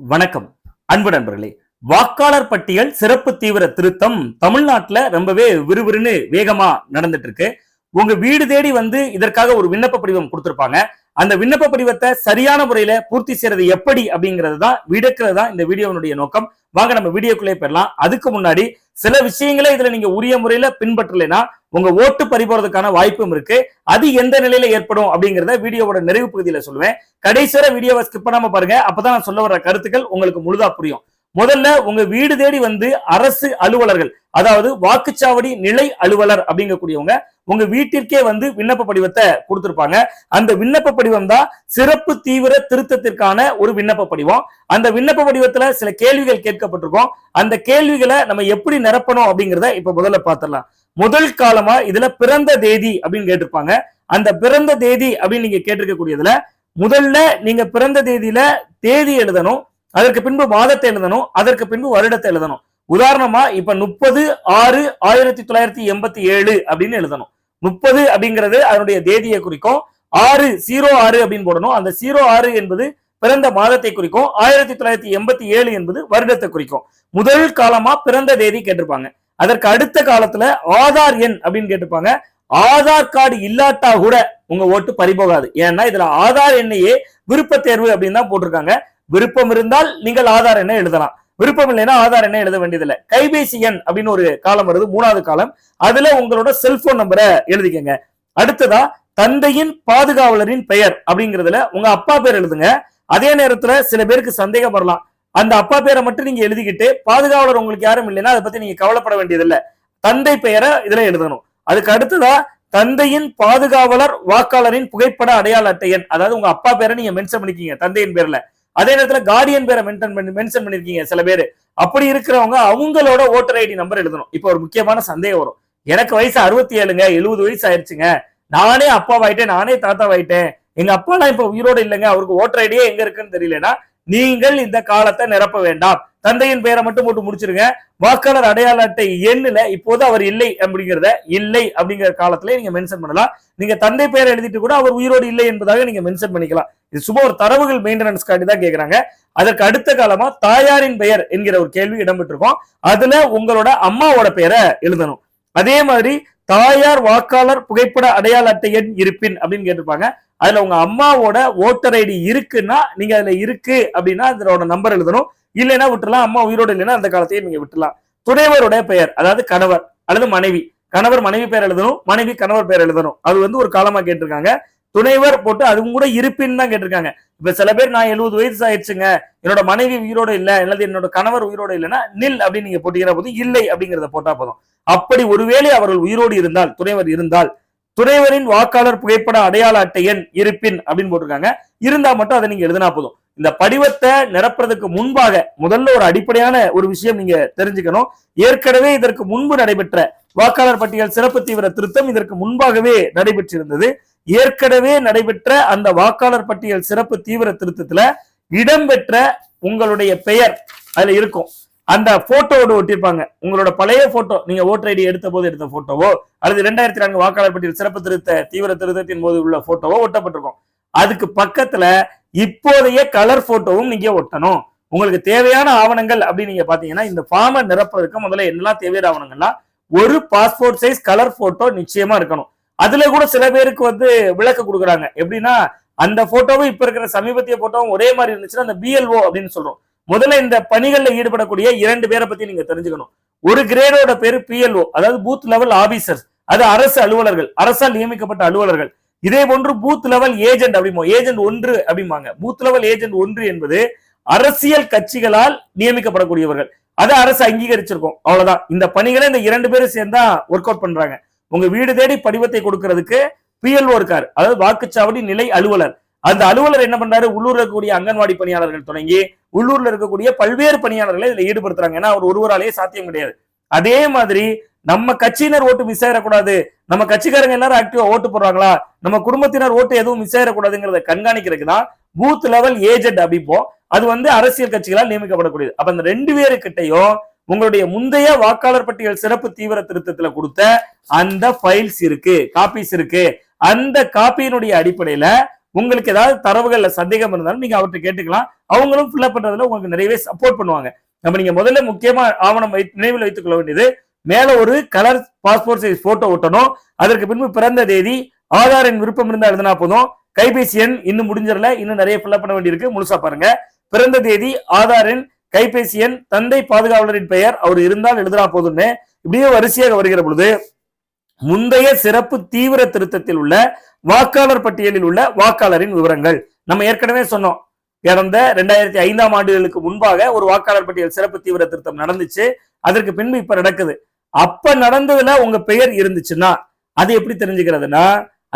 வணக்கம். அன்பு நண்பர்களே வாக்காளர் பட்டியல் சிறப்பு தீவிர திருத்தம் தமிழ்நாட்டுல ரொம்பவே விறுவிறுன்னு வேகமா நடந்துட்டு இருக்கு உங்க வீடு தேடி வந்து இதற்காக ஒரு விண்ணப்ப படிவம் கொடுத்திருப்பாங்க. அந்த விண்ணப்ப படிவத்தை சரியான முறையில பூர்த்தி செய்யறது எப்படி அப்படிங்கிறது தான் விடுக்கிறது தான் இந்த வீடியோவினுடைய நோக்கம். வாங்க நம்ம வீடியோக்குள்ளே பெறலாம் அதுக்கு முன்னாடி சில விஷயங்களை இதுல நீங்க உரிய முறையில பின்பற்றலைன்னா உங்க ஓட்டு பறிபோறதுக்கான வாய்ப்பும் இருக்கு. அது எந்த நிலையில ஏற்படும் அப்படிங்கறத வீடியோவோட நிறைவு பகுதியில சொல்லுவேன். கடைசி வீடியோவை ஸ்கிப் பண்ணாம பாருங்க. அப்பதான் நான் சொல்ல வர கருத்துக்கள் உங்களுக்கு முழுதா புரியும். முதல்ல உங்க வீடு தேடி வந்து அரசு அலுவலர்கள் அதாவது வாக்குச்சாவடி நிலை அலுவலர் அப்படிங்கக்கூடியவங்க உங்க வீட்டிற்கே வந்து விண்ணப்ப படிவத்தை கொடுத்திருப்பாங்க. அந்த விண்ணப்ப படிவம் தான் சிறப்பு தீவிர திருத்தத்திற்கான ஒரு விண்ணப்ப படிவம். அந்த விண்ணப்ப படிவத்துல சில கேள்விகள் கேட்கப்பட்டிருக்கும். அந்த கேள்விகளை நம்ம எப்படி நிரப்பணும் அப்படிங்கிறத இப்ப முதல்ல பாத்திரலாம் முதல் காலமா இதுல பிறந்த தேதி அப்படின்னு கேட்டிருப்பாங்க. அந்த பிறந்த தேதி அப்படின்னு நீங்க கேட்டிருக்கக்கூடியதுல முதல்ல நீங்க பிறந்த தேதியில தேதி எழுதணும். அதற்கு பின்பு மாதத்தை எழுதணும். அதற்கு பின்பு வருடத்தை எழுதணும். உதாரணமா இப்ப முப்பது ஆறு ஆயிரத்தி தொள்ளாயிரத்தி எண்பத்தி ஏழு அப்படின்னு எழுதணும். முப்பது அப்படிங்கிறது அதனுடைய தேதியை குறிக்கும். ஆறு ஜீரோ ஆறு அப்படின்னு போடணும். அந்த ஜீரோ ஆறு என்பது பிறந்த மாதத்தை குறிக்கும். ஆயிரத்தி தொள்ளாயிரத்தி எண்பத்தி ஏழு என்பது வருடத்தை குறிக்கும். முதல் காலமா பிறந்த தேதி கேட்டிருப்பாங்க. அதற்கு அடுத்த காலத்துல ஆதார் எண் அப்படின்னு கேட்டிருப்பாங்க. ஆதார் கார்டு இல்லாட்டா கூட உங்க ஓட்டு பறிபோகாது. ஏன்னா இதுல ஆதார் எண்ணையே விருப்ப தேர்வு அப்படின்னு தான் போட்டிருக்காங்க. விருப்பம் இருந்தால் நீங்கள் ஆதார் எண்ணை எழுதலாம். விருப்பம் இல்லைன்னா ஆதார் எண்ணை எழுத வேண்டியதில்லை. கைபேசி எண் அப்படின்னு ஒரு காலம் வருது மூணாவது காலம். அதுல உங்களோட செல்போன் நம்பரை எழுதிக்கங்க. அடுத்ததா தந்தையின் பாதுகாவலரின் பெயர் அப்படிங்கிறதுல உங்க அப்பா பேர் எழுதுங்க. அதே நேரத்துல சில பேருக்கு சந்தேகம் வரலாம். அந்த அப்பா பேரை மட்டும் நீங்க எழுதிக்கிட்டு பாதுகாவலர் உங்களுக்கு யாரும் இல்லைன்னா அதை பத்தி நீங்க கவலைப்பட வேண்டியதில்லை. தந்தை பெயரை இதுல எழுதணும். அதுக்கு அடுத்ததா தந்தையின் பாதுகாவலர் வாக்காளரின் புகைப்பட அடையாள அட்டை எண் அதாவது உங்க அப்பா பேரை நீங்க மென்ஷன் பண்ணிக்கீங்க தந்தையின் பேர்ல. அதே நேரத்துல கார்டியன் பேரை மென்ஷன் பண்ணி மென்ஷன் பண்ணிருக்கீங்க சில பேர். அப்படி இருக்கிறவங்க அவங்களோட ஓட்டர் ஐடி நம்பர் எழுதணும். இப்போ ஒரு முக்கியமான சந்தேகம் வரும். எனக்கு வயசு அறுபத்தி ஏழுங்க எழுபது வயசு ஆயிடுச்சுங்க. நானே அப்பாவாயிட்டேன் நானே தாத்தாவாயிட்டேன். எங்க அப்பாலாம் இப்ப உயிரோட இல்லைங்க அவருக்கு ஓட்டர் ஐடியே எங்க இருக்குன்னு தெரியலனா நீங்கள் இந்த காலத்தை நிரப்ப வேண்டாம். தந்தையின் பெயரை மட்டும் போட்டு முடிச்சிருங்க. வாக்காளர் அடையாள அட்டை எண்ணுல இப்போது அவர் இல்லை அப்படிங்கிறத இல்லை அப்படிங்கிற காலத்துல நீங்க மென்ஷன் பண்ணலாம். நீங்க தந்தை பெயரை எழுதிட்டு கூட அவர் உயிரோடு இல்லை என்பதாக நீங்க மென்ஷன் பண்ணிக்கலாம். இது சும்மா ஒரு தரவுகள் மெயின்டெனன்ஸ் காட்டி தான் கேட்குறாங்க அதற்கு அடுத்த காலமா தாயாரின் பெயர் என்கிற ஒரு கேள்வி இடம்பெற்றிருக்கும். அதுல உங்களோட அம்மாவோட பெயரை எழுதணும். அதே மாதிரி தாயார் வாக்காளர் புகைப்பட அடையாள அட்டை எண் இருப்பின் அப்படின்னு கேட்டிருப்பாங்க. அதுல உங்க அம்மாவோட ஓட்டர் ஐடி இருக்குன்னா நீங்க அதுல இருக்கு அப்படின்னா அதோட நம்பர் எழுதணும். இல்லைன்னா விட்டுலாம் அம்மா உயிரோடு இல்லைன்னா அந்த காலத்தையே நீங்க விட்டுலாம் துணைவருடைய பெயர் அதாவது கணவர் அல்லது மனைவி. கணவர் மனைவி பெயர் எழுதணும். மனைவி கணவர் பெயர் எழுதணும். அது வந்து ஒரு காலமா கேட்டிருக்காங்க. துணைவர் போட்டு அதுவும் கூட இருப்பின்னு தான் கேட்டிருக்காங்க. இப்ப சில பேர் நான் எழுபது வயசு ஆயிடுச்சுங்க. என்னோட மனைவி உயிரோடு இல்ல அல்லது என்னோட கணவர் உயிரோடு இல்லைன்னா நில் அப்படின்னு நீங்க போட்டீங்கன்னா போதும் இல்லை அப்படிங்கிறத போட்டா போதும். அப்படி ஒருவேளை அவர்கள் உயிரோடு இருந்தால் துணைவர் இருந்தால் துணைவரின் வாக்காளர் புகைப்பட அடையாள அட்டை எண் இருப்பின் அப்படின்னு போட்டிருக்காங்க. இருந்தா மட்டும் அதை நீங்க எழுதினா போதும். இந்த படிவத்தை நிரப்புறதுக்கு முன்பாக முதல்ல ஒரு அடிப்படையான ஒரு விஷயம் நீங்க தெரிஞ்சுக்கணும். ஏற்கனவே இதற்கு முன்பு நடைபெற்ற வாக்காளர் பட்டியல் சிறப்பு தீவிர திருத்தம் இதற்கு முன்பாகவே நடைபெற்றிருந்தது. ஏற்கனவே நடைபெற்ற அந்த வாக்காளர் பட்டியல் சிறப்பு தீவிர திருத்தத்துல இடம்பெற்ற உங்களுடைய பெயர் அதுல இருக்கும். அந்த போட்டோவோட ஒட்டியிருப்பாங்க. உங்களோட பழைய போட்டோ நீங்க ஓட்டர் ஐடி எடுத்த போது எடுத்த போட்டோவோ அல்லது இரண்டாயிரத்தி நான்கு வாக்காளர் பட்டியல் சிறப்பு திருத்த தீவிர திருத்தத்தின் போது உள்ள போட்டோவோ ஒட்டப்பட்டிருக்கும். அதுக்கு பக்கத்துல இப்போதைய கலர் போட்டோவும் நீங்க ஒட்டணும். உங்களுக்கு தேவையான ஆவணங்கள் அப்படின்னு நீங்க பாத்தீங்கன்னா இந்த ஃபார்மை நிரப்புறதுக்கு முதல்ல என்னெல்லாம் தேவையான ஆவணங்கள்னா ஒரு பாஸ்போர்ட் சைஸ் கலர் போட்டோ நிச்சயமா இருக்கணும். அதுல கூட சில பேருக்கு வந்து விளக்க கொடுக்குறாங்க. எப்படின்னா அந்த போட்டோவும் இப்ப இருக்கிற சமீபத்திய போட்டோவும் ஒரே மாதிரி இருந்துச்சுன்னா அந்த பிஎல்ஓ அப்படின்னு சொல்றோம். முதல்ல இந்த பணிகள்ல ஈடுபடக்கூடிய இரண்டு பேரை பத்தி நீங்க தெரிஞ்சுக்கணும். ஒரு கிரேடோட பேரு பிஎல்ஓ அதாவது பூத் லெவல் ஆபீசர்ஸ் அது அரசு அலுவலர்கள் அரசால் நியமிக்கப்பட்ட அலுவலர்கள். இதே போன்று பூத் லெவல் ஏஜென்ட் அப்படிமோ ஏஜென்ட் ஒன்று அப்படிம்பாங்க. பூத் லெவல் ஏஜென்ட் ஒன்று என்பது அரசியல் கட்சிகளால் நியமிக்கப்படக்கூடியவர்கள். அதை அரசு அங்கீகரிச்சிருக்கும். அவ்வளவுதான். இந்த பணிகளை இந்த இரண்டு பேரும் சேர்ந்தா ஒர்க் அவுட் பண்றாங்க. உங்க வீடு தேடி படிவத்தை கொடுக்கறதுக்கு பிஎல்ஓ இருக்கார். அதாவது வாக்குச்சாவடி நிலை அலுவலர். அந்த அலுவலர் என்ன பண்றாரு? உள்ளூர்ல இருக்கக்கூடிய அங்கன்வாடி பணியாளர்கள் தொடங்கி உள்ளூர்ல இருக்கக்கூடிய பல்வேறு பணியாளர்களை இதுல ஈடுபடுத்துறாங்க. ஏன்னா அவர் ஒருவராலேயே சாத்தியம் கிடையாது. அதே மாதிரி நம்ம கட்சியினர் ஓட்டு மிஸ் ஆயிடக்கூடாது. நம்ம கட்சிக்காரங்க எல்லாரும் ஆக்டிவா ஓட்டு போடுறாங்களா? நம்ம குடும்பத்தினர் ஓட்டு எதுவும் மிஸ் ஆயிடக்கூடாதுங்கிறத கண்காணிக்கிறதுக்கு தான் பூத் லெவல் ஏஜென்ட் அப்படிப்போம் அது வந்து அரசியல் கட்சிகளால் நியமிக்கப்படக்கூடியது. அப்ப அந்த ரெண்டு பேரு கிட்டையும் உங்களுடைய முந்தைய வாக்காளர் பட்டியல் சிறப்பு தீவிர திருத்தத்துல கொடுத்த அந்த ஃபைல்ஸ் இருக்கு காப்பீஸ் இருக்கு. அந்த காப்பியினுடைய அடிப்படையில உங்களுக்கு ஏதாவது தரவுகள்ல சந்தேகம் இருந்தாலும் நீங்க அவர்கிட்ட கேட்டுக்கலாம். அவங்களும் ஃபில்அப் பண்றதுல உங்களுக்கு நிறையவே சப்போர்ட் பண்ணுவாங்க. நம்ம நீங்க முதல்ல முக்கியமா ஆவணம் நினைவில் வைத்துக் கொள்ள வேண்டியது மேல ஒரு கலர் பாஸ்போர்ட் சைஸ் போட்டோ ஒட்டணும். அதற்கு பின்பு பிறந்த தேதி ஆதார் எண் விருப்பம் இருந்தா எழுதினா போதும். கைபேசி எண் இன்னும் முடிஞ்சிடல இன்னும் நிறைய ஃபில்அப் பண்ண வேண்டியிருக்கு. முழுசா பாருங்க. பிறந்த தேதி ஆதார் எண் கைபேசி எண் தந்தை பாதுகாவலரின் பெயர் அவர் இருந்தால் எழுதினா போதும்னு இப்படியே வரிசையாக வருகிற பொழுது முந்தைய சிறப்பு தீவிர திருத்தத்தில் உள்ள வாக்காளர் பட்டியலில் உள்ள வாக்காளரின் விவரங்கள். நம்ம ஏற்கனவே சொன்னோம். கடந்த ரெண்டாயிரத்தி ஐந்தாம் ஆண்டுகளுக்கு முன்பாக ஒரு வாக்காளர் பட்டியல் சிறப்பு தீவிர திருத்தம் நடந்துச்சு. அதற்கு பின்பு இப்ப நடக்குது. அப்ப நடந்ததுல உங்க பெயர் இருந்துச்சுன்னா அது எப்படி தெரிஞ்சுக்கிறதுனா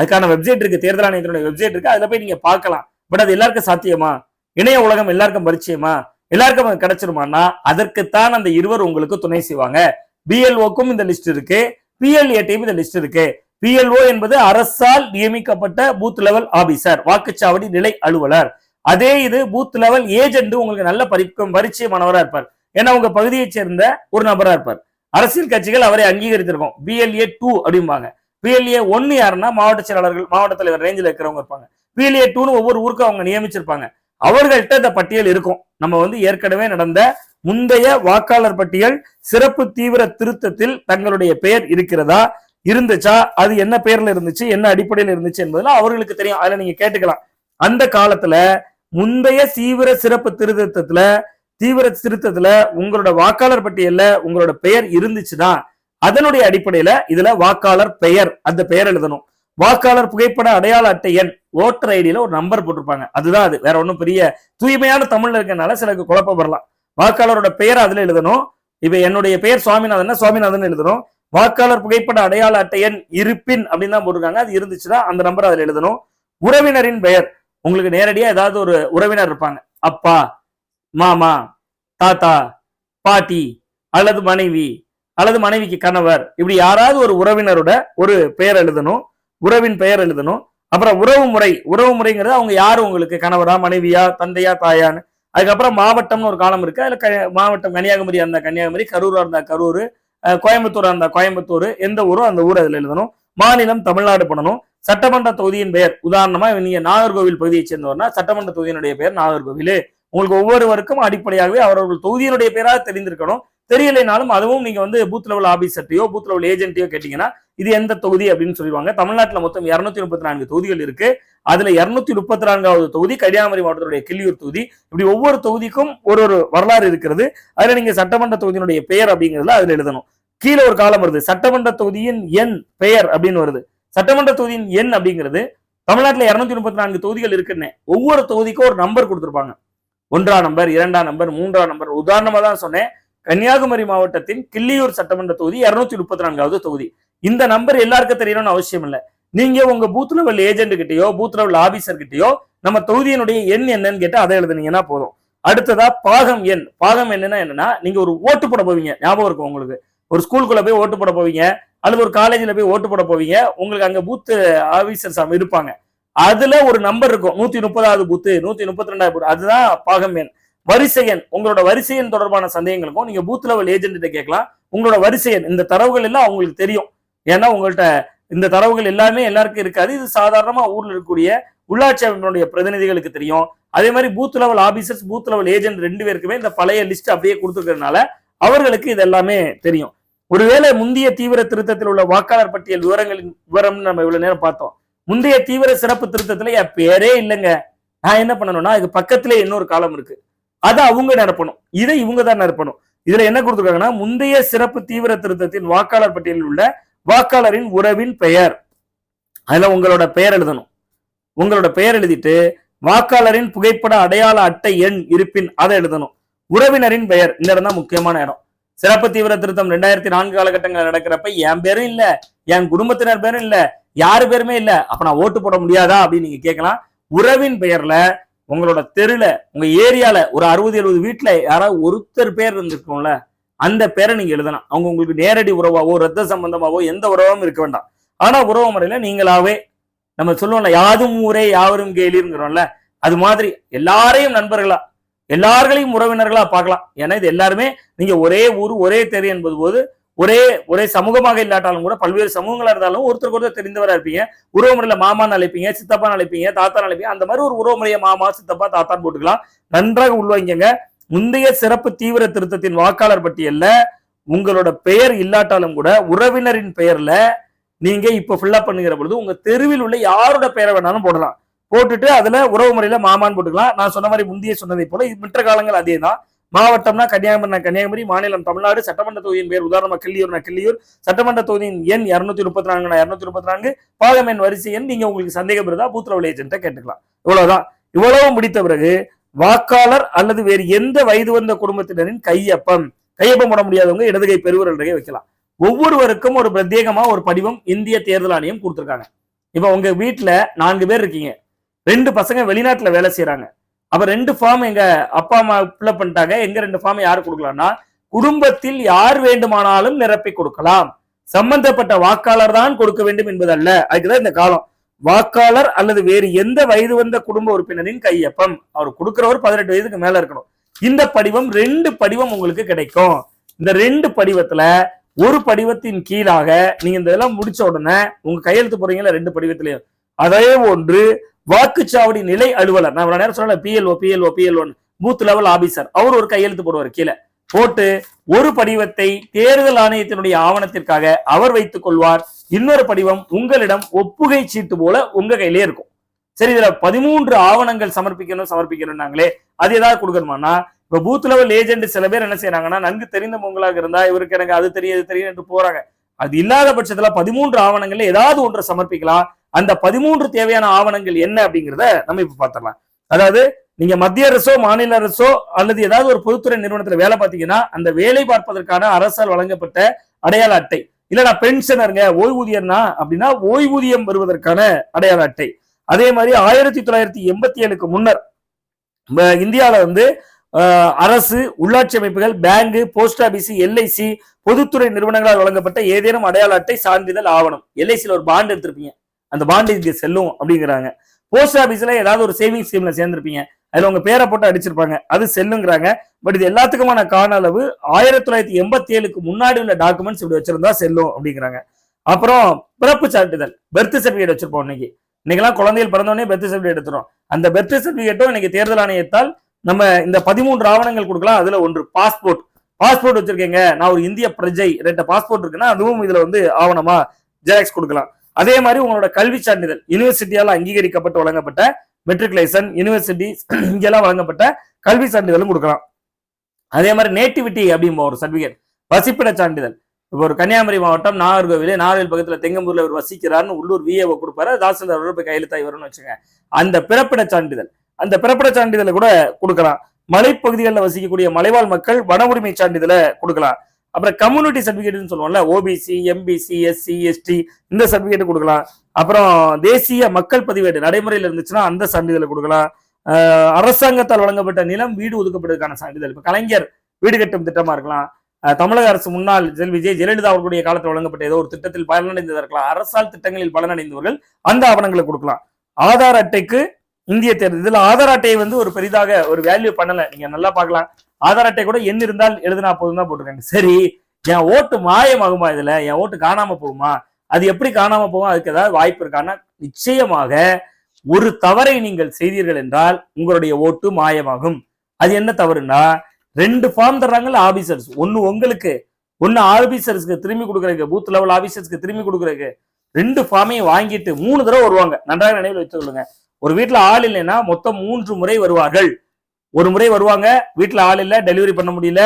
அதுக்கான வெப்சைட் இருக்கு தேர்தல் ஆணையத்தினுடைய வெப்சைட் இருக்கு அதுல போய் நீங்க பார்க்கலாம். பட் அது எல்லாருக்கும் சாத்தியமா? இணைய உலகம் எல்லாருக்கும் பரிச்சயமா? எல்லாருக்கும் அது கிடைச்சிருமானா அதற்குத்தான் அந்த இருவர் உங்களுக்கு துணை செய்வாங்க. பிஎல்ஓக்கும் இந்த லிஸ்ட் இருக்கு. பிஎல்ஏடியும் இந்த லிஸ்ட் இருக்கு. பிஎல்ஓ என்பது அரசால் நியமிக்கப்பட்ட பூத் லெவல் ஆபீசர் வாக்குச்சாவடி நிலை அலுவலர். அதே இது பூத் லெவல் ஏஜென்ட் உங்களுக்கு நல்ல பரிக்கும் பரிச்சயமானவரா இருப்பார். ஏன்னா உங்க பகுதியைச் சேர்ந்த ஒரு நபரா இருப்பார். அரசியல் கட்சிகள் அவரை அங்கீகரித்திருக்கும். பிஎல்ஏ டூ அப்படிம்பாங்க. பிஎல்ஏ ஒன்னு யாருன்னா மாவட்ட செயலாளர்கள் மாவட்ட தலைவர் ரேஞ்சில் இருக்கிறவங்க இருப்பாங்க. பிஎல்ஏ டூன்னு ஒவ்வொரு ஊருக்கும் அவங்க நியமிச்சிருப்பாங்க. அவர்கள்ட்ட இந்த பட்டியல் இருக்கும். நம்ம வந்து ஏற்கனவே நடந்த முந்தைய வாக்காளர் பட்டியல் சிறப்பு தீவிர திருத்தத்தில் தங்களுடைய பெயர் இருக்கிறதா? இருந்துச்சா? அது என்ன பெயர்ல இருந்துச்சு? என்ன அடிப்படையில் இருந்துச்சு என்பதெல்லாம் அவர்களுக்கு தெரியும். அதுல நீங்க கேட்டுக்கலாம். அந்த காலத்துல முந்தைய தீவிர சிறப்பு திருத்தத்துல தீவிர திருத்தத்துல உங்களோட வாக்காளர் பட்டியல்ல உங்களோட பெயர் இருந்துச்சுன்னா அதனுடைய அடிப்படையில இதுல வாக்காளர் பெயர் அந்த பெயர் எழுதணும். வாக்காளர் புகைப்பட அடையாள அட்டை எண் ஓட்டர் ஐடியில ஒரு நம்பர் போட்டிருப்பாங்க. அதுதான் அது. வேற ஒன்றும் பெரிய தூய்மையான தமிழ்ல இருக்கனால சிலருக்கு குழப்பம் வரலாம் வாக்காளரோட பெயர் அதுல எழுதணும். இப்ப என்னுடைய பெயர் சுவாமிநாதன் சுவாமிநாதன் எழுதணும். வாக்காளர் புகைப்பட அடையாள அட்டை எண் இருப்பின் அப்படின்னு தான் போட்டிருக்காங்க. அது இருந்துச்சுன்னா அந்த நம்பர் அதுல எழுதணும். உறவினரின் பெயர். உங்களுக்கு நேரடியா ஏதாவது ஒரு உறவினர் இருப்பாங்க. அப்பா மாமா தாத்தா பாட்டி அல்லது மனைவி அல்லது மனைவிக்கு கணவர் இப்படி யாராவது ஒரு உறவினரோட ஒரு பெயர் எழுதணும். உறவின் பெயர் எழுதணும். அப்புறம் உறவு முறை. உறவு முறைங்கிறது அவங்க யாரு உங்களுக்கு? கணவரா மனைவியா தந்தையா தாயான்னு. அதுக்கப்புறம் மாவட்டம்னு ஒரு காலம் இருக்கு? அதில் க- மாவட்டம் கன்னியாகுமரியா இருந்தா கன்னியாகுமரி கரூரா இருந்தா கரூர் அஹ் கோயம்புத்தூரா இருந்தா கோயம்புத்தூர் எந்த ஊரோ அந்த ஊர் அதில் எழுதணும். மாநிலம் தமிழ்நாடு பண்ணணும் சட்டமன்ற தொகுதியின் பெயர். உதாரணமா நீங்க நாகர்கோவில் பகுதியை சேர்ந்தவர்னா சட்டமன்ற தொகுதியினுடைய பெயர் நாகர்கோவில். உங்களுக்கு ஒவ்வொருவருக்கும் அடிப்படையாகவே அவரவர்கள் தொகுதியினுடைய பெயராக தெரிந்திருக்கணும். தெரியலைனாலும் அதுவும் நீங்க வந்து பூத் லெவல் ஆபீசர்ட்டையோ பூத் லெவல் ஏஜென்ட்டையோ கேட்டீங்கன்னா இது எந்த தொகுதி அப்படின்னு சொல்லிடுவாங்க. தமிழ்நாட்டில் மொத்தம் இரநூத்தி முப்பத்தி நான்கு தொகுதிகள் இருக்கு. அதுல இருநூத்தி முப்பத்தி நான்காவது தொகுதி கன்னியாகுமரி மாவட்டத்துடைய கிள்ளியூர் தொகுதி. இப்படி ஒவ்வொரு தொகுதிக்கும் ஒரு ஒரு வரலாறு இருக்கிறது. அதுல நீங்க சட்டமன்ற தொகுதியினுடைய பெயர் அப்படிங்கிறதுல அதுல எழுதணும். கீழே ஒரு காலம் வருது. சட்டமன்ற தொகுதியின் எண் பெயர் அப்படின்னு வருது. சட்டமன்ற தொகுதியின் எண் அப்படிங்கிறது தமிழ்நாட்டுல இருநூத்தி முப்பத்தி நான்கு தொகுதிகள் இருக்குன்னு. ஒவ்வொரு தொகுதிக்கும் ஒரு நம்பர் கொடுத்துருப்பாங்க. ஒன்றாம் நம்பர் இரண்டாம் நம்பர் மூன்றாம் நம்பர் உதாரணமா தான் சொன்னேன். கன்னியாகுமரி மாவட்டத்தின் கிள்ளியூர் சட்டமன்ற தொகுதி இருநூத்தி முப்பத்தி நான்காவது தொகுதி. இந்த நம்பர் எல்லாருக்கும் தெரியணும்னு அவசியம் இல்லை. நீங்க உங்க பூத் லெவல் ஏஜென்ட் கிட்டயோ பூத் லெவல் ஆபீசர் கிட்டயோ நம்ம தொகுதியினுடைய எண் என்னன்னு கேட்டு அதை எழுதுனீங்கன்னா போதும். அடுத்ததா பாகம் எண். பாகம் என்னன்னா என்னன்னா நீங்க ஒரு ஓட்டு போட போவீங்க. ஞாபகம் இருக்கும் உங்களுக்கு. ஒரு ஸ்கூலுக்குள்ள போய் ஓட்டு போட போவீங்க. அல்லது ஒரு காலேஜ்ல போய் ஓட்டு போட போவீங்க. உங்களுக்கு அங்க பூத் ஆபீசர்ஸ் இருப்பாங்க. அதுல ஒரு நம்பர் இருக்கும். நூத்தி முப்பதாவது பூத்து நூத்தி முப்பத்தி ரெண்டாவது அதுதான் பாகம் எண். வரிசை எண் உங்களோட வரிசை எண் தொடர்பான சந்தேகங்களுக்கும் நீங்க பூத் லெவல் ஏஜென்ட் கேட்கலாம். உங்களோட வரிசை எண் இந்த தரவுகள் எல்லாம் உங்களுக்கு தெரியும். ஏன்னா உங்கள்கிட்ட இந்த தரவுகள் எல்லாமே எல்லாருக்கும் இருக்காது. இது சாதாரணமா ஊர்ல இருக்கக்கூடிய உள்ளாட்சி அமைப்பினுடைய பிரதிநிதிகளுக்கு தெரியும். அதே மாதிரி booth level officers booth level agent ரெண்டு பேருக்குமே இந்த பழைய லிஸ்ட் அப்படியே கொடுத்துருக்கறதுனால அவர்களுக்கு இது எல்லாமே தெரியும். ஒருவேளை முந்தைய தீவிர திருத்தத்தில் உள்ள வாக்காளர் பட்டியல் விவரங்களின் விவரம்னு நம்ம இவ்வளவு நேரம் பார்த்தோம். முந்தைய தீவிர சிறப்பு திருத்தத்துல என் பேரே இல்லைங்க. நான் என்ன பண்ணணும்னா அதுக்கு பக்கத்திலே இன்னொரு காலம் இருக்கு. அதை அவங்க நிரப்பணும். இதை இவங்க தான் நிரப்பணும். இதுல என்ன கொடுத்துருக்காங்கன்னா முந்தைய சிறப்பு தீவிர திருத்தத்தின் வாக்காளர் பட்டியலில் உள்ள வாக்காளரின் உறவின் பெயர். அதுல உங்களோட பெயர் எழுதணும். உங்களோட பெயர் எழுதிட்டு வாக்காளரின் புகைப்பட அடையாள அட்டை எண் இருப்பின் அதை எழுதணும். உறவினரின் பெயர் இந்த இடம் தான் முக்கியமான இடம். சிறப்பு தீவிர திருத்தம் ரெண்டாயிரத்தி நான்கு காலகட்டங்கள் நடக்கிறப்ப என் பேரும் இல்ல என் குடும்பத்தினர் பேரும் இல்ல யாரு பேருமே இல்ல. அப்ப நான் ஓட்டு போட முடியாதா அப்படின்னு நீங்க கேட்கலாம். உறவின் பெயர்ல உங்களோட தெருல உங்க ஏரியால ஒரு அறுபது எழுபது வீட்டுல யாராவது ஒருத்தர் பேர் இருந்திருக்கும்ல அந்த பேரை நீங்க எழுதலாம். அவங்க உங்களுக்கு நேரடி உறவாவோ ரத்த சம்பந்தமாவோ எந்த உறவும் இருக்க வேண்டாம். ஆனா உறவு முறையில நீங்களாவே நம்ம சொல்லுவோம்ல யாதும் ஊரே யாவரும் கேலிங்கிறோம்ல அது மாதிரி எல்லாரையும் நண்பர்களா எல்லார்களையும் உறவினர்களா பார்க்கலாம். ஏன்னா இது எல்லாருமே நீங்க ஒரே ஊர் ஒரே தெரு என்பது போது ஒரே ஒரே சமூகமாக இல்லாட்டாலும் கூட பல்வேறு சமூகங்களா இருந்தாலும் ஒருத்தருக்கு ஒருத்தர் தெரிந்தவரா இருப்பீங்க. உறவுமுறையில மாமான்னு அழைப்பீங்க சித்தப்பான்னு அழைப்பீங்க தாத்தா அழைப்பீங்க அந்த மாதிரி ஒரு உறவுமுறையை மாமா சித்தப்பா தாத்தான்னு போட்டுக்கலாம். நன்றாக உள்வாங்கிங்க முந்தைய சிறப்பு தீவிர திருத்தத்தின் வாக்காளர் பட்டியல்ல உங்களோட பெயர் இல்லாட்டாலும் கூட உறவினரின் பெயர்ல நீங்க இப்ப ஃபில்அப் பண்ணுகிற பொழுது உங்க தெருவில் உள்ள யாரோட பெயரை வேணாலும் போடலாம். போட்டுட்டு அதுல உறவு முறையில மாமான்னு போட்டுக்கலாம். நான் சொன்ன மாதிரி முந்தைய சொன்னதை போல இது மற்ற காலங்கள் அதே தான் மாவட்டம்னா கன்னியாகுமரி கன்னியாகுமரி மாநிலம் தமிழ்நாடு சட்டமன்ற தொகுதியின் பேர் உதாரணமாக கிள்ளியூர்னா கிள்ளியூர். சட்டமன்ற தொகுதியின் எண் இரநூத்தி முப்பத்தி நான்குனா இரநூத்தி முப்பத்தி நான்கு. பாகம் எண் வரிசை எண் நீங்க உங்களுக்கு சந்தேகம் இருந்தா பூத்திர லெவல் ஏஜென்ட்டை கேட்டுக்கலாம். இவ்வளவுதான். இவ்வளவு முடித்த பிறகு வாக்காளர் அல்லது வேறு எந்த வயது வந்த குடும்பத்தினரின் கையொப்பம். கையொப்பம் போட முடியாதவங்க இடதுகை கை வைக்கலாம். ஒவ்வொருவருக்கும் ஒரு பிரத்யேகமா ஒரு படிவம் இந்திய தேர்தல் ஆணையம் கொடுத்துருக்காங்க. இப்ப உங்க வீட்டுல நான்கு பேர் இருக்கீங்க. ரெண்டு பசங்க வெளிநாட்டுல வேலை செய்யறாங்க அப்ப ரெண்டு ஃபார்ம் எங்க அப்பா அம்மா ஃபில்அப் பண்ணிட்டாங்க. எங்க ரெண்டு ஃபார்ம் யாரு கொடுக்கலாம்னா குடும்பத்தில் யார் வேண்டுமானாலும் நிரப்பி கொடுக்கலாம். சம்பந்தப்பட்ட வாக்காளர் தான் கொடுக்க வேண்டும் என்பதல்ல. அதுக்குதான் இந்த காலம். வாக்காளர் அல்லது வேறு எந்த வயது வந்த குடும்ப உறுப்பினரின் கையொப்பம். அவர் கொடுக்கிறவர் பதினெட்டு வயதுக்கு மேல இருக்கணும். இந்த படிவம் ரெண்டு படிவம் உங்களுக்கு கிடைக்கும். இந்த ரெண்டு படிவத்துல ஒரு படிவத்தின் கீழாக நீங்க இந்த இதெல்லாம் முடிச்ச உடனே உங்க கையெழுத்து போறீங்களா ரெண்டு படிவத்திலையும். அதே ஒன்று வாக்குச்சாவடி நிலை அலுவலர். நான் நேரம் சொன்ன BLO BLO BLO booth level officer அவர் ஒரு கையெழுத்து போடுவார் கீழே. போட்டு ஒரு படிவத்தை தேர்தல் ஆணையத்தினுடைய ஆவணத்திற்காக அவர் வைத்துக் கொள்வார். இன்னொரு படிவம் உங்களிடம் ஒப்புகை சீட்டு போல உங்க கையிலே இருக்கும். சரி இதுல பதிமூன்று ஆவணங்கள் சமர்ப்பிக்கணும் சமர்ப்பிக்கணும்னாங்களே அது ஏதாவது கொடுக்கணுமானா இப்ப பூத் லெவல் ஏஜென்ட் சில பேர் என்ன செய்யறாங்கன்னா நன்கு தெரிந்தவங்களாக இருந்தா இவருக்கு எனக்கு அது தெரியும் இது தெரியும் என்று போறாங்க. அது இல்லாத பட்சத்துல பதிமூன்று ஆவணங்கள்ல ஏதாவது ஒன்றை சமர்ப்பிக்கலாம். அந்த பதிமூன்று தேவையான ஆவணங்கள் என்ன அப்படிங்கிறத நம்ம இப்ப பாத்திரலாம் அதாவது நீங்க மத்திய அரசோ மாநில அரசோ அல்லது ஏதாவது ஒரு பொதுத்துறை நிறுவனத்துல வேலை பார்த்தீங்கன்னா அந்த வேலை பார்ப்பதற்கான அரசால் வழங்கப்பட்ட அடையாள அட்டை. இல்ல நான் பென்ஷனருங்க ஓய்வூதியர்னா அப்படின்னா ஓய்வூதியம் வருவதற்கான அடையாள அட்டை. அதே மாதிரி ஆயிரத்தி தொள்ளாயிரத்தி எண்பத்தி ஏழுக்கு முன்னர் ம- இந்தியால வந்து அரசு உள்ளாட்சி அமைப்புகள் பேங்க் போஸ்ட் ஆபீஸ் எல்ஐசி பொதுத்துறை நிறுவனங்களால் வழங்கப்பட்ட ஏதேனும் அடையாள அட்டை சான்றிதழ் ஆவணம். எல்ஐசியில் ஒரு பாண்ட் எடுத்திருப்பீங்க. அந்த பாண்டு இங்கே செல்லும் அப்படிங்கிறாங்க. போஸ்ட் ஆபீஸ்ல ஏதாவது ஒரு சேவிங் ஸ்கீம்ல சேர்ந்திருப்பீங்க. அதுல உங்க பேரை போட்டு அடிச்சிருப்பாங்க. அது செல்லுங்கிறாங்க. பட் இது எல்லாத்துக்குமான கால அளவு ஆயிரத்தி தொள்ளாயிரத்தி எண்பத்தி ஏழுக்கு முன்னாடி உள்ள டாக்குமெண்ட்ஸ் இப்படி வச்சிருந்தா செல்லும் அப்படிங்கிறாங்க. அப்புறம் பிறப்பு சான்றிதழ் பெர்த் சர்டிஃபிகேட் வச்சிருப்போம் இன்னைக்கு. இன்னைக்கெல்லாம் குழந்தைகள் பிறந்தோடனே பெர்த் சர்டிஃபிகேட் எடுத்துரும். அந்த பெர்த் சர்டிஃபிகேட்டும் இன்னைக்கு தேர்தல் ஆணையத்தால் நம்ம இந்த பதிமூன்று ஆவணங்கள் கொடுக்கலாம். அதுல ஒன்று பாஸ்போர்ட் பாஸ்போர்ட் வச்சிருக்கீங்க. நான் ஒரு இந்திய பிரஜை. ரெண்டு பாஸ்போர்ட் இருக்குன்னா அதுவும் இதுல வந்து ஆவணமா ஜெராக்ஸ் கொடுக்கலாம். அதே மாதிரி உங்களோட கல்வி சான்றிதழ். யூனிவர்சிட்டியால் அங்கீகரிக்கப்பட்டு வழங்கப்பட்ட மெட்ரிகுலேஷன் யூனிவர்சிட்டி இங்கெல்லாம் வழங்கப்பட்ட கல்வி சான்றிதழும் கொடுக்கலாம். அதே மாதிரி நேட்டிவிட்டி அப்படிம்ப ஒரு சர்டிபிகேட் வசிப்பிட சான்றிதழ். இப்போ ஒரு கன்னியாகுமரி மாவட்டம் நாகர்கோவில் நாகர்கோவில் பக்கத்தில் தெங்கம்பூர்ல இவர் வசிக்கிறார்னு உள்ளூர் விஏஓ கொடுப்பாரு. தாசில்தார் போய் கையெழுத்தாய் வரும்னு வச்சுங்க அந்த பிறப்பிட சான்றிதழ். அந்த பிறப்பிட சான்றிதழை கூட கொடுக்கலாம். மலைப்பகுதிகளில் வசிக்கக்கூடிய மலைவாழ் மக்கள் வன உரிமை சான்றிதழை கொடுக்கலாம். அப்புறம் கம்யூனிட்டி சர்டிபிகேட்னு சொல்லுவோம்ல ஓபிசி எம்பிசி எஸ்சி எஸ்டி இந்த சர்டிபிகேட் கொடுக்கலாம். அப்புறம் தேசிய மக்கள் பதிவேடு நடைமுறையில் இருந்துச்சுன்னா அந்த சான்றிதழை கொடுக்கலாம். அரசாங்கத்தால் வழங்கப்பட்ட நிலம் வீடு ஒதுக்கப்பட்டதுக்கான சான்றிதழ். இப்போ கலைஞர் வீடு கட்டும் திட்டமா இருக்கலாம். தமிழக அரசு முன்னாள் செல்வி விஜய் ஜெயலலிதா அவர்களுடைய காலத்தில் வழங்கப்பட்ட ஏதோ ஒரு திட்டத்தில் பலனடைந்ததாக இருக்கலாம். அரசால் திட்டங்களில் பலனடைந்தவர்கள் அந்த ஆவணங்களை கொடுக்கலாம். ஆதார் அட்டைக்கு இந்திய தேர்தல். இதுல ஆதார் அட்டையை வந்து ஒரு பெரிதாக ஒரு வேல்யூ பண்ணல. நீங்க நல்லா பார்க்கலாம். ஆதார் அட்டை கூட எண் இருந்தால் எழுதினா போதும் தான் போட்டிருக்காங்க. சரி என் ஓட்டு மாயமாகுமா இதுல? என் ஓட்டு காணாம போகுமா? அது எப்படி காணாம போகும்? அதுக்கு ஏதாவது வாய்ப்பு இருக்கான்னா நிச்சயமாக ஒரு தவறை நீங்கள் செய்தீர்கள் என்றால் உங்களுடைய ஓட்டு மாயமாகும். அது என்ன தவறுனா ரெண்டு ஃபார்ம் தர்றாங்கல்ல ஆபீசர்ஸ் ஒன்னு உங்களுக்கு ஒன்னு ஆபீசர்ஸ்க்கு திரும்பி கொடுக்குறதுக்கு பூத் லெவல் ஆபீசர்ஸ்க்கு திரும்பி கொடுக்குறதுக்கு. ரெண்டு ஃபார்மையும் வாங்கிட்டு மூணு தடவை வருவாங்க. நன்றாக நினைவில் வச்சுக்கொள்ளுங்க ஒரு வீட்டில் ஆள் இல்லைன்னா மொத்தம் மூன்று முறை வருவார்கள். ஒரு முறை வருவாங்க வீட்டில் ஆள் இல்லை டெலிவரி பண்ண முடியல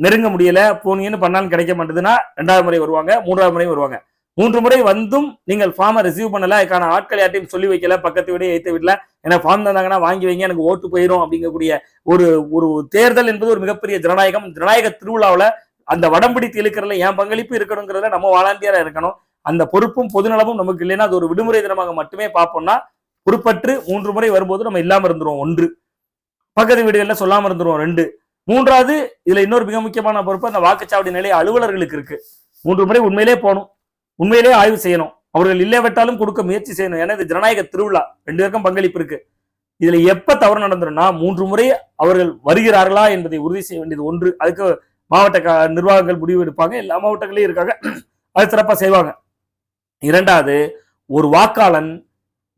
நெருங்க முடியல போனீங்கன்னு பண்ணாலும் கிடைக்க மாட்டேதுன்னா ரெண்டாவது முறை வருவாங்க மூன்றாவது முறை வருவாங்க. மூன்று முறை வந்தும் நீங்கள் ஃபார்மை ரிசீவ் பண்ணல அதுக்கான ஆட்கள் யார்ட்டையும் சொல்லி வைக்கல பக்கத்து வீடு எய்த்த வீட்டில் ஏன்னா ஃபார்ம் தந்தாங்கன்னா வாங்கி வைங்க எனக்கு ஓட்டு போயிடும் அப்படிங்கக்கூடிய ஒரு ஒரு தேர்தல் என்பது ஒரு மிகப்பெரிய ஜனநாயகம். ஜனநாயக திருவிழாவில் அந்த வடம்பிடித்து இழுக்கிறதுல என் பங்களிப்பு இருக்கணுங்கிறதுல நம்ம வாலாண்டியராக இருக்கணும். அந்த பொறுப்பும் பொதுநலமும் நமக்கு இல்லைன்னா அது ஒரு விடுமுறை தினமாக மட்டுமே பார்ப்போம்னா உருப்பற்று மூன்று முறை வரும்போது நம்ம இல்லாம இருந்துருவோம் ஒன்று. பக்கத்து வீடுகள்ல சொல்லாம இருந்துருவோம் ரெண்டு. மூன்றாவது இதுல இன்னொரு மிக முக்கியமான பொறுப்பு அந்த வாக்குச்சாவடி நிலை அலுவலர்களுக்கு இருக்கு. மூன்று முறை உண்மையிலே போகணும். உண்மையிலே ஆய்வு செய்யணும். அவர்கள் இல்லைவிட்டாலும் கொடுக்க முயற்சி செய்யணும். ஏன்னா இது ஜனநாயக திருவிழா. ரெண்டு பேருக்கும் பங்களிப்பு இருக்கு. இதுல எப்ப தவறு நடந்துரும்னா மூன்று முறை அவர்கள் வருகிறார்களா என்பதை உறுதி செய்ய வேண்டியது ஒன்று. அதுக்கு மாவட்ட க- நிர்வாகங்கள் முடிவு எடுப்பாங்க. எல்லா மாவட்டங்களையும் இருக்காங்க. அது சிறப்பாக செய்வாங்க. இரண்டாவது ஒரு வாக்காளன்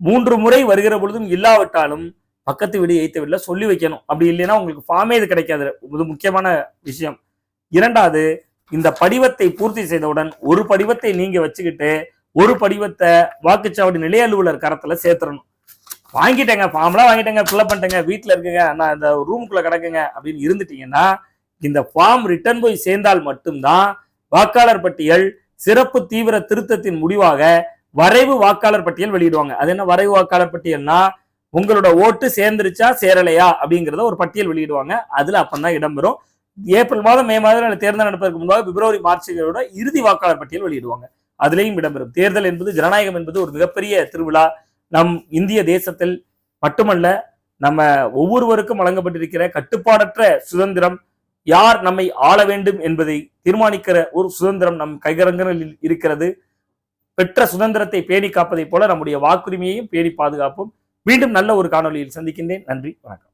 மூன்று முறை வருகிற பொழுதும் இல்லாவிட்டாலும் பக்கத்து வீடு எய்த்த சொல்லி வைக்கணும். அப்படி இல்லைன்னா உங்களுக்கு ஃபார்மே இது கிடைக்காது. இது முக்கியமான விஷயம். இரண்டாவது இந்த படிவத்தை பூர்த்தி செய்தவுடன் ஒரு படிவத்தை நீங்க வச்சுக்கிட்டு ஒரு படிவத்தை வாக்குச்சாவடி நிலைய அலுவலர் கரத்துல சேர்த்துறணும். வாங்கிட்டேங்க ஃபார்ம்லாம் வாங்கிட்டேங்க ஃபில்அப் பண்ணிட்டேங்க வீட்டில் இருக்குங்க நான் இந்த ரூமுக்குள்ள கிடக்குங்க அப்படின்னு இருந்துட்டீங்கன்னா இந்த ஃபார்ம் ரிட்டர்ன் போய் சேர்ந்தால் மட்டும்தான் வாக்காளர் பட்டியல் சிறப்பு தீவிர திருத்தத்தின் முடிவாக வரைவு வாக்காளர் பட்டியல் வெளியிடுவாங்க. அது என்ன வரைவு வாக்காளர் பட்டியல்னா உங்களோட ஓட்டு சேர்ந்துருச்சா சேரலையா அப்படிங்கிறத ஒரு பட்டியல் வெளியிடுவாங்க. அதுல அப்பந்தான் இடம்பெறும் ஏப்ரல் மாதம் மே மாதம் தேர்தல் நடப்பதற்கு முன்பாக பிப்ரவரி மார்ச்களோட இறுதி வாக்காளர் பட்டியல் வெளியிடுவாங்க. அதுலேயும் இடம்பெறும் தேர்தல் என்பது ஜனநாயகம் என்பது ஒரு மிகப்பெரிய திருவிழா. நம் இந்திய தேசத்தில் மட்டுமல்ல நம்ம ஒவ்வொருவருக்கும் வழங்கப்பட்டிருக்கிற கட்டுப்பாடற்ற சுதந்திரம் யார் நம்மை ஆள வேண்டும் என்பதை தீர்மானிக்கிற ஒரு சுதந்திரம் நம் கைகரங்களில் இருக்கிறது. பெற்ற சுதந்திரத்தை பேணி காப்பதைப் போல நம்முடைய வாக்குரிமையையும் பேணி பாதுகாப்போம். மீண்டும் நல்ல ஒரு காணொளியில் சந்திக்கின்றேன். நன்றி. வணக்கம்.